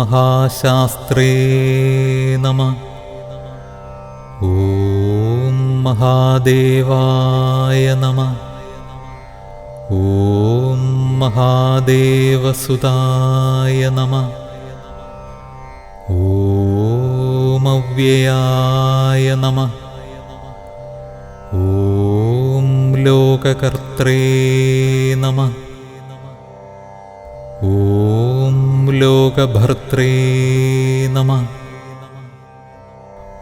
महाशास्त्रे नमः। ॐ महादेवाय महादेवसुताय नमः। ॐ अव्ययाय नमः। ॐ लोककर्त्रे नमः लोकभर्त्रे नमः।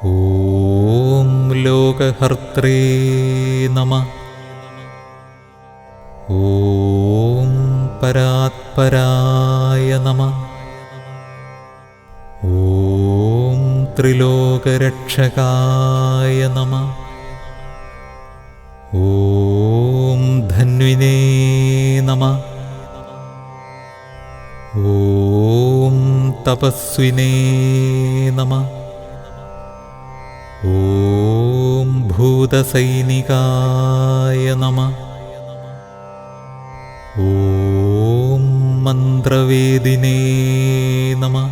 ॐ लोकहर्त्रे नमः। ॐ परात्पराय नमः। ॐ त्रिलोकरक्षकाय नमः। ॐ धन्विने नमः തപസ്വിനേ നമ. ഓം ഭൂതസൈനികായ നമ. ഓം മന്ത്രവേദിനേ നമ.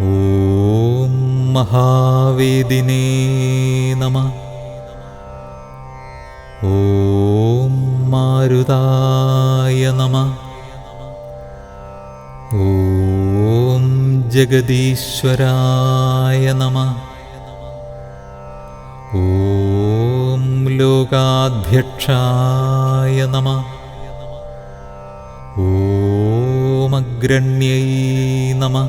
ഓം മഹാവേദിനേ നമ. ഓം മാരുതായ നമ. ജഗദീശ്വരായ നമ. ഓം ലോകാധ്യക്ഷായ നമ. ഓമഗ്രണ്യൈ നമ.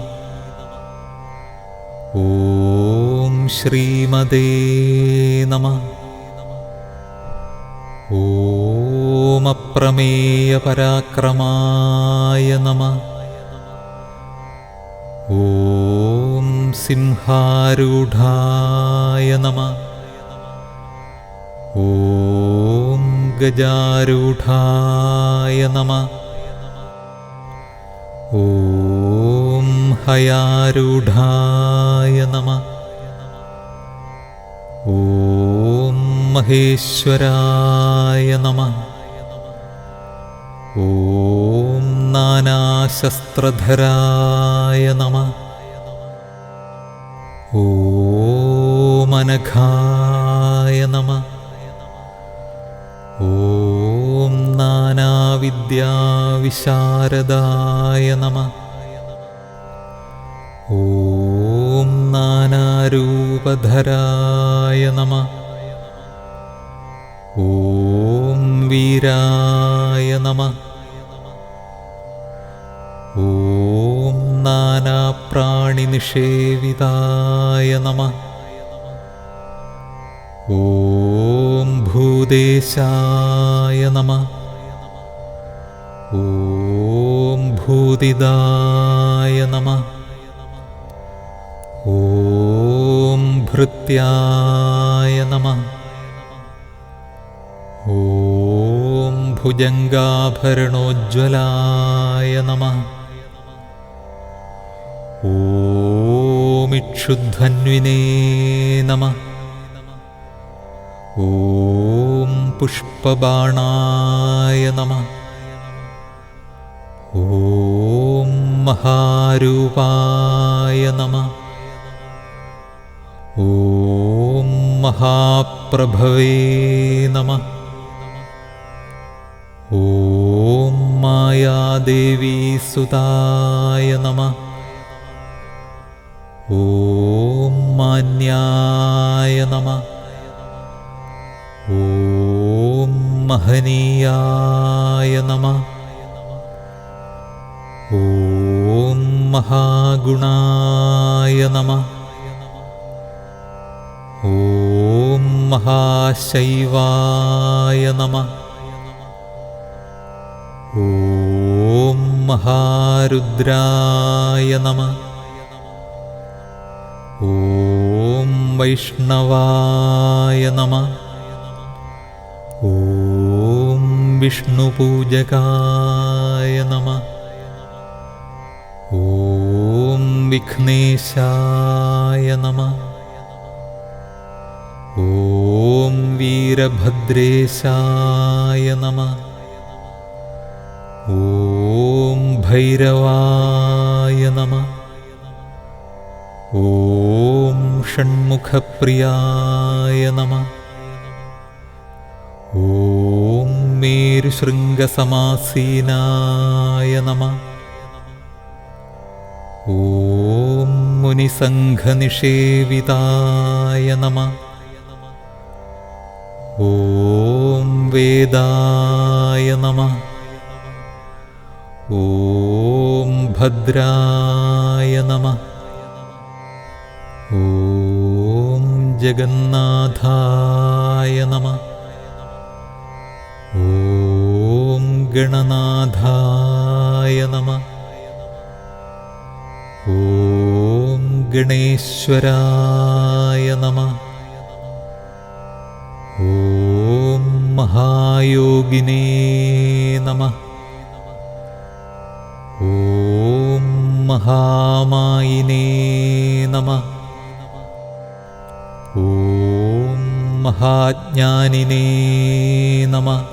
ഓം ശ്രീമതേ നമ. ഓമപ്രമേയ പരാക്രമായ നമ. ॐ सिंहारूढाय नमः। ॐ गजारूढाय नमः। ॐ हयारूढाय नमः। ॐ महेश्वराय नमः। ॐ नानाशस्त्रधराय ഗണപതയ നമ. ഓമനഘായ നമ. ഓം നാനാവിദ്യാവിശാരദായ നമ. ഓം നാനാരൂപധരായ നമ. ഓം വീരായ നമ. नानाप्राणिनिषेविताय नमः। ॐ भूदेशाय नमः। ॐ भूदिदाय नमः। ॐ भृत्याय नमः। ॐ भुजङ्गाभरणोज्ज्वलाय नमः ॐ इक्षुध्वन्विने नमः। ॐ पुष्पबाणाय नमः। ॐ महारूपाय नमः। ॐ महाप्रभवे नमः। ॐ मायादेवीसुताय नमः मान्याय नमः। ॐ महनीयाय महागुणाय नमः। ॐ महाशैवाय नमः। ॐ महारुद्राय नमः वैष्णवाय नमः। ॐ विष्णुपूजकाय नमः। ॐ विघ्नेशाय वीरभद्रेशाय नमः। ॐ भैरवाय नमः षण्मुखप्रियाय नमः। ॐ मेरुशृङ्गसमासीनाय ॐ मुनिसङ्घनिषेविताय वेदाय नमः। ॐ भद्राय नमः ജഗന്നാഥായ നമ. ഓം ഗണനാഥായ നമ. ഓം ഗണേശ്വരായ നമ. ഓം മഹായോഗിനേ നമ. ഓം മഹാമായിനേ നമ. മഹാജ്ഞാനിനേ നമ.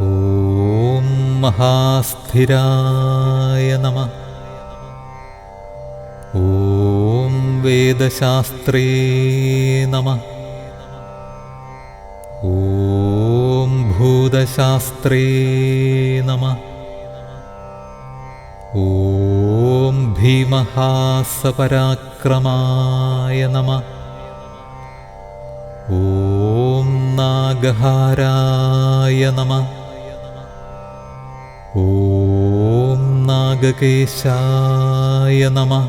ഓം മഹാസ്ഥിരായ നമ. ഓം വേദശാസ്ത്രേ നമ. ഓം ഭൂതശാസ്ത്രേ നമ. ഓം ഭീമഹാസപരാക്രമായ നമ. നാഗഹാരായ നമ. ഓം നാഗകേശായ നമ.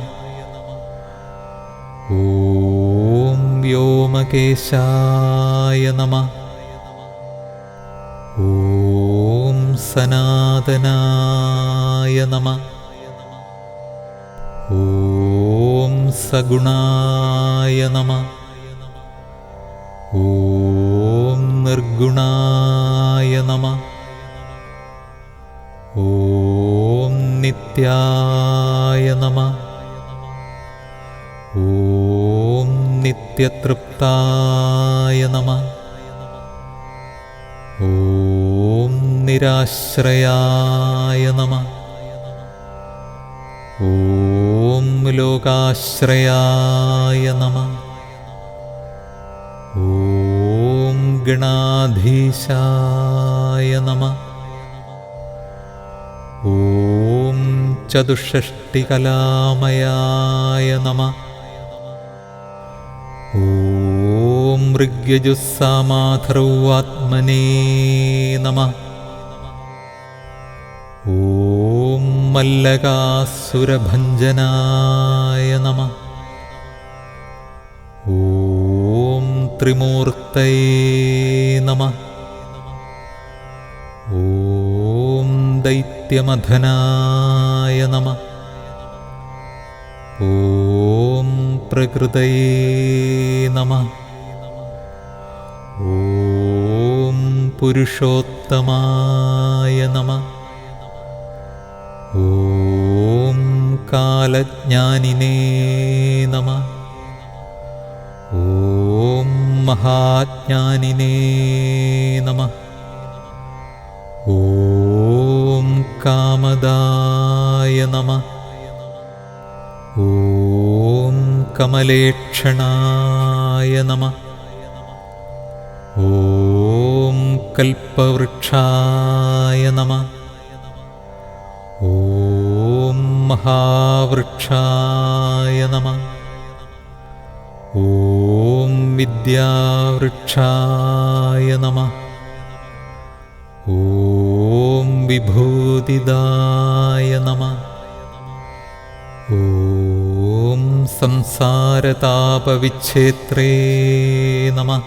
ഓം വ്യോമകേശായ നമ. ഓം സനാതനായ നമ. ഓം സഗുണായ നമ. ഓ നിർഗുണായ നമ. ഓം നിത്യായ നമ. ഓം നിത്യതൃപ്തായ നമ. ഓം നിരാശ്രയായ നമ. ഓം ലോകാശ്രയായ നമ. ഗണാധീശായ നമ. ഓം ചതുഷ്ഷ്ടികലാമയായ നമ. ഓം ഋഗ്യജുസ്സാമാധർവാത്മനേ നമ. ഓം മല്ലകാസുരഭഞ്ജനായ നമ. त्रिमूर्तये नमः ॐ दैत्यमधनाय नमः ॐ प्रकृतये नमः ॐ पुरुषोत्तमाय नमः ॐ कालज्ञानिने नमः മഹാജ്ഞാനിനേ നമ. ഓം കാമദായ നമ. ഓം കമലേക്ഷണായ നമ. ഓം കൽപ്പവൃക്ഷായ നമ. ഓം മഹാവൃക്ഷായ നമ. विद्यावृक्षाय नमः। ॐ विभूतिदाय नमः। ॐ संसारतापविच्छेत्रे नमः।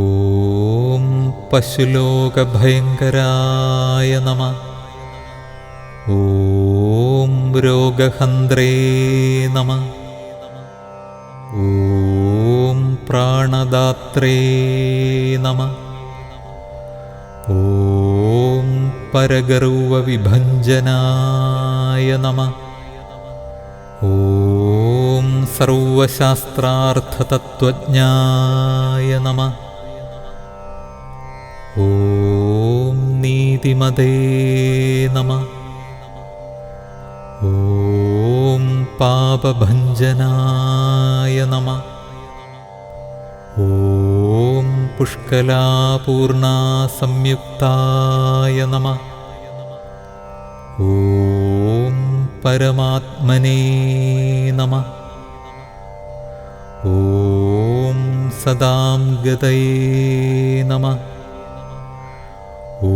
ॐ पशुलोकभयङ्कराय नमः। ॐ रोगहन्द्रे नमः त्रे नमः ॐ परगर्वविभञ्जनाय नमः ॐ सर्वशास्त्रार्थतत्त्वज्ञाय नीतिमते पापभञ्जनाय नमः ॐ पुष्कलापूर्णासंयुक्ताय नमः ॐ परमात्मने नमः ॐ सदां गतये नमः ॐ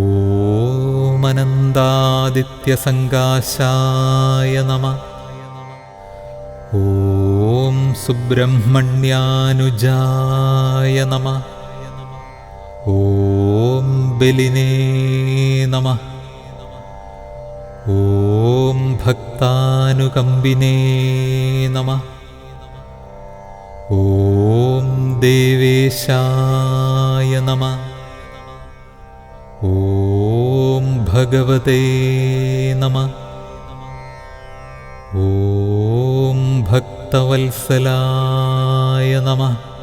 नमः ॐ सुब्रह्मण्यानुजाय नमः ॐ बलिने नमः ॐ भक्तानुकम्बिने नमः ॐ देवेशाय नमः ॐ भगवते नमः ॐ भक्तवत्सलाय नमः